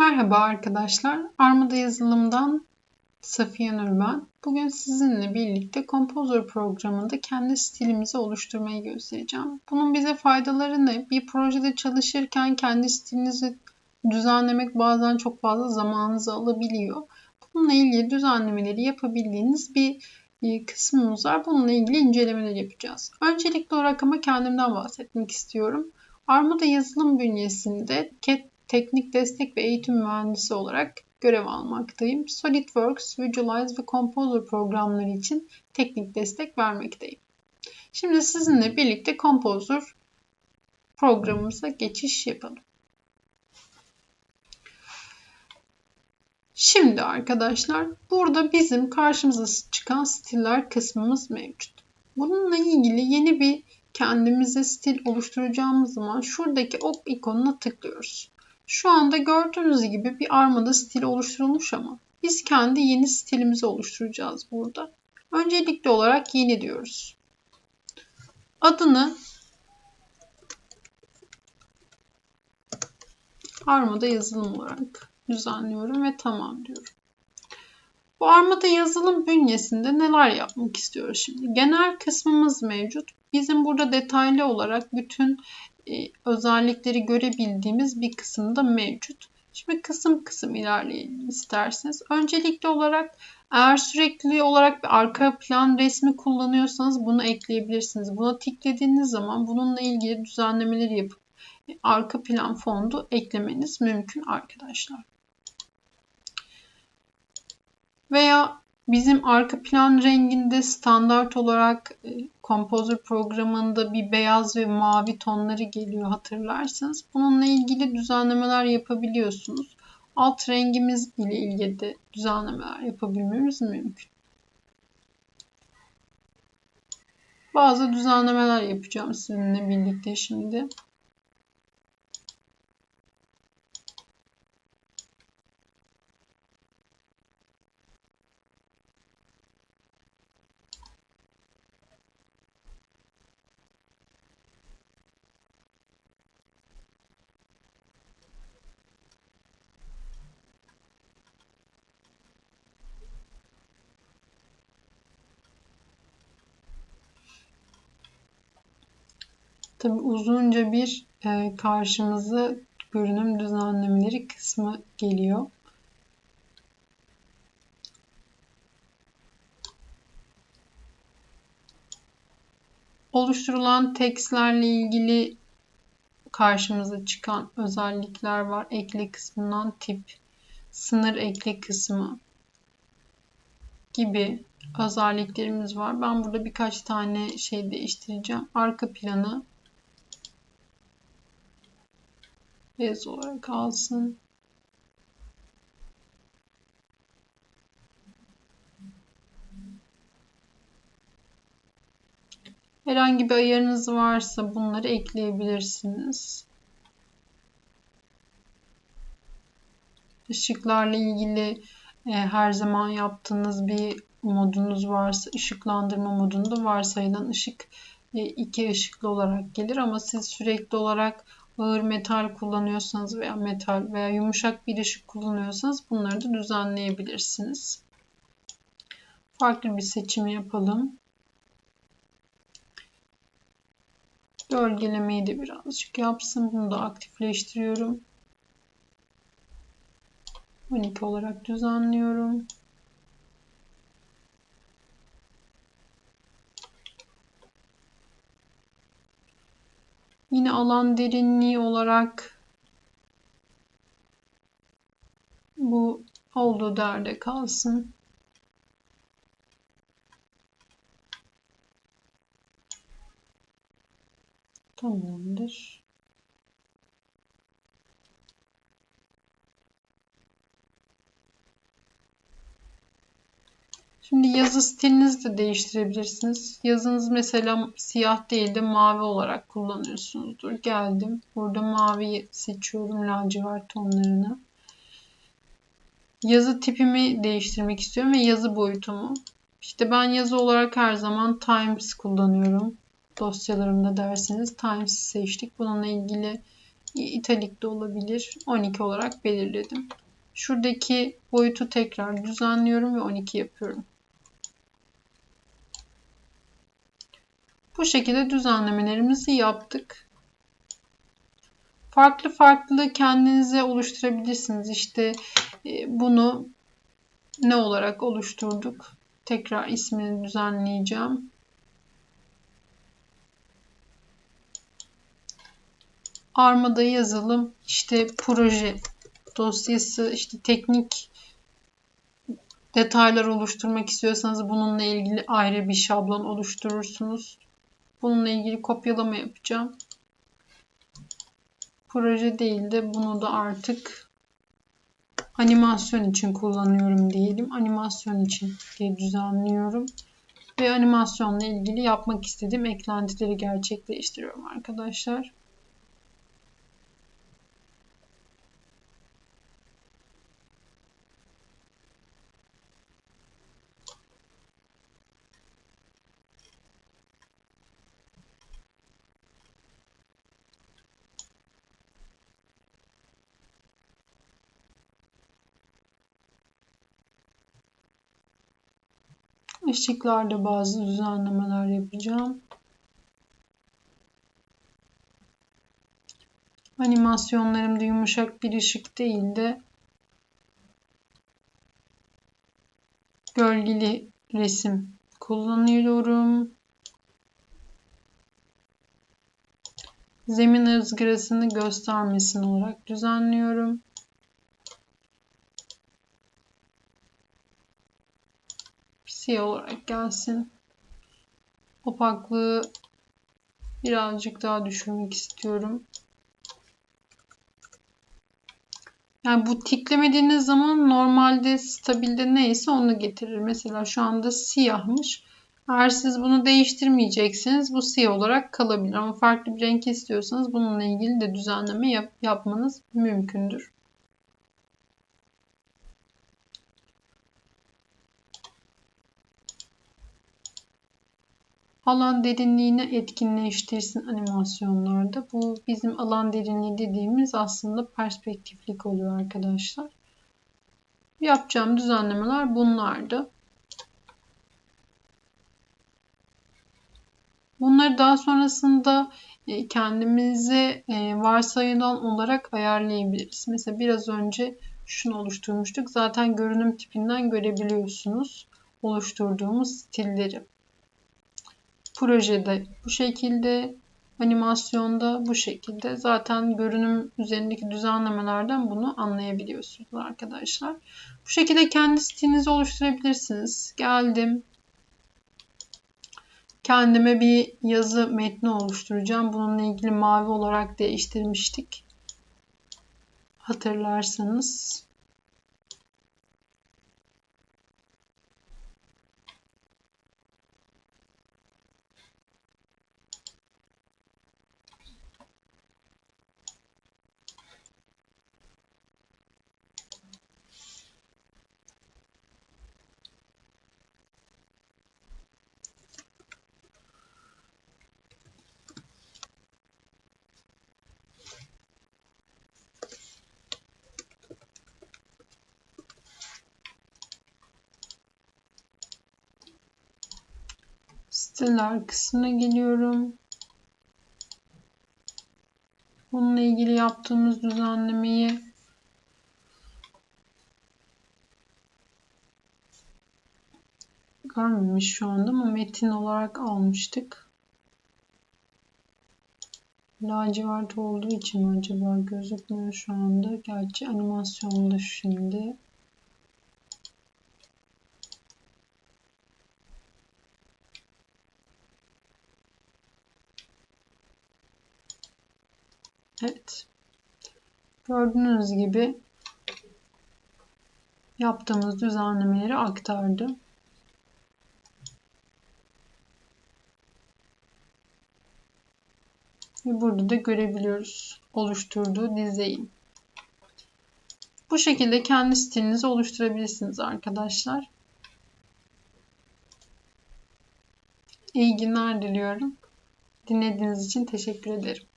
Merhaba arkadaşlar. Armada yazılımdan Safiye Nur ben. Bugün sizinle birlikte Composer programında kendi stilimizi oluşturmayı göstereceğim. Bunun bize faydaları ne? Bir projede çalışırken kendi stilinizi düzenlemek bazen çok fazla zamanınızı alabiliyor. Bununla ilgili düzenlemeleri yapabildiğiniz bir kısmımız var. Bununla ilgili incelemeler yapacağız. Öncelikli olarak ama kendimden bahsetmek istiyorum. Armada yazılım bünyesinde CAT teknik destek ve eğitim mühendisi olarak görev almaktayım. SolidWorks, Visualize ve Composer programları için teknik destek vermekteyim. Şimdi sizinle birlikte Composer programımıza geçiş yapalım. Şimdi arkadaşlar burada bizim karşımıza çıkan stiller kısmımız mevcut. Bununla ilgili yeni bir kendimize stil oluşturacağımız zaman şuradaki ok ikonuna tıklıyoruz. Şu anda gördüğünüz gibi bir armada stil oluşturulmuş ama biz kendi yeni stilimizi oluşturacağız burada. Öncelikli olarak yeni diyoruz. Adını armada yazılım olarak düzenliyorum ve tamam diyorum. Bu armada yazılım bünyesinde neler yapmak istiyoruz şimdi? Genel kısmımız mevcut. Bizim burada detaylı olarak bütün özellikleri görebildiğimiz bir kısım da mevcut. Şimdi kısım kısım ilerleyelim isterseniz. Öncelikli olarak eğer sürekli olarak bir arka plan resmi kullanıyorsanız bunu ekleyebilirsiniz. Buna tıkladığınız zaman bununla ilgili düzenlemeleri yapıp arka plan fondu eklemeniz mümkün arkadaşlar. Veya bizim arka plan renginde standart olarak e, Composer programında bir beyaz ve mavi tonları geliyor hatırlarsanız. Bununla ilgili düzenlemeler yapabiliyorsunuz. Alt rengimiz ile ilgili de düzenlemeler yapabilmemiz mümkün. Bazı düzenlemeler yapacağım sizinle birlikte şimdi. Tabi uzunca bir e, karşımıza görünüm düzenlemeleri kısmı geliyor. Oluşturulan tekstlerle ilgili karşımıza çıkan özellikler var. Ekle kısmından tip, sınır ekle kısmı gibi özelliklerimiz var. Ben burada birkaç tane şey değiştireceğim. Arka planı bez olarak alsın. Herhangi bir ayarınız varsa bunları ekleyebilirsiniz. Işıklarla ilgili e, her zaman yaptığınız bir modunuz varsa ışıklandırma modunda varsayılan ışık e, iki ışıklı olarak gelir ama siz sürekli olarak ağır metal kullanıyorsanız veya metal veya yumuşak bir ışık kullanıyorsanız bunları da düzenleyebilirsiniz. Farklı bir seçim yapalım. Gölgelemeyi de birazcık yapsın. Bunu da aktifleştiriyorum. 12 olarak düzenliyorum. Yine alan derinliği olarak bu olduğu derde kalsın. Tamamdır. Şimdi yazı stilinizi de değiştirebilirsiniz. Yazınız mesela siyah değil de mavi olarak kullanıyorsunuzdur. Geldim. Burada mavi seçiyorum lacivert tonlarını. Yazı tipimi değiştirmek istiyorum ve yazı boyutumu. İşte ben yazı olarak her zaman Times kullanıyorum. Dosyalarımda derseniz Times seçtik. Bununla ilgili italik de olabilir. 12 olarak belirledim. Şuradaki boyutu tekrar düzenliyorum ve 12 yapıyorum. Bu şekilde düzenlemelerimizi yaptık. Farklı farklı kendinize oluşturabilirsiniz. İşte e, bunu ne olarak oluşturduk? Tekrar ismini düzenleyeceğim. Armada yazılım, işte proje dosyası, işte teknik detaylar oluşturmak istiyorsanız bununla ilgili ayrı bir şablon oluşturursunuz. Bununla ilgili kopyalama yapacağım. Proje değil de bunu da artık animasyon için kullanıyorum diyelim. Animasyon için diye düzenliyorum. Ve animasyonla ilgili yapmak istediğim eklentileri gerçekleştiriyorum arkadaşlar. Işıklarda bazı düzenlemeler yapacağım. Animasyonlarımda yumuşak bir ışık değil de gölgeli resim kullanıyorum. Zemin ızgarasını göstermesin olarak düzenliyorum. Siyah olarak gelsin. Opaklığı birazcık daha düşürmek istiyorum. Yani bu tiklemediğiniz zaman normalde stabilde neyse onu getirir. Mesela şu anda siyahmış. Eğer siz bunu değiştirmeyeceksiniz bu siyah olarak kalabilir. Ama farklı bir renk istiyorsanız bununla ilgili de düzenleme yap yapmanız mümkündür. Alan derinliğini etkinleştirsin animasyonlarda. Bu bizim alan derinliği dediğimiz aslında perspektiflik oluyor arkadaşlar. Yapacağım düzenlemeler bunlardı. Bunları daha sonrasında e, kendimize varsayılan olarak ayarlayabiliriz. Mesela biraz önce şunu oluşturmuştuk. Zaten görünüm tipinden görebiliyorsunuz oluşturduğumuz stilleri. Projede bu şekilde, animasyonda bu şekilde. Zaten görünüm üzerindeki düzenlemelerden bunu anlayabiliyorsunuz arkadaşlar. Bu şekilde kendi stilinizi oluşturabilirsiniz. Geldim. Kendime bir yazı metni oluşturacağım. Bununla ilgili mavi olarak değiştirmiştik. Hatırlarsanız. Siteler kısmına geliyorum. Bununla ilgili yaptığımız düzenlemeyi görmemiş şu anda ama metin olarak almıştık. Lacivert olduğu için acaba gözükmüyor şu anda. Gerçi animasyonda şimdi. Evet. Gördüğünüz gibi yaptığımız düzenlemeleri aktardı. Ve burada da görebiliyoruz oluşturduğu dizeyi. Bu şekilde kendi stilinizi oluşturabilirsiniz arkadaşlar. İyi günler diliyorum. Dinlediğiniz için teşekkür ederim.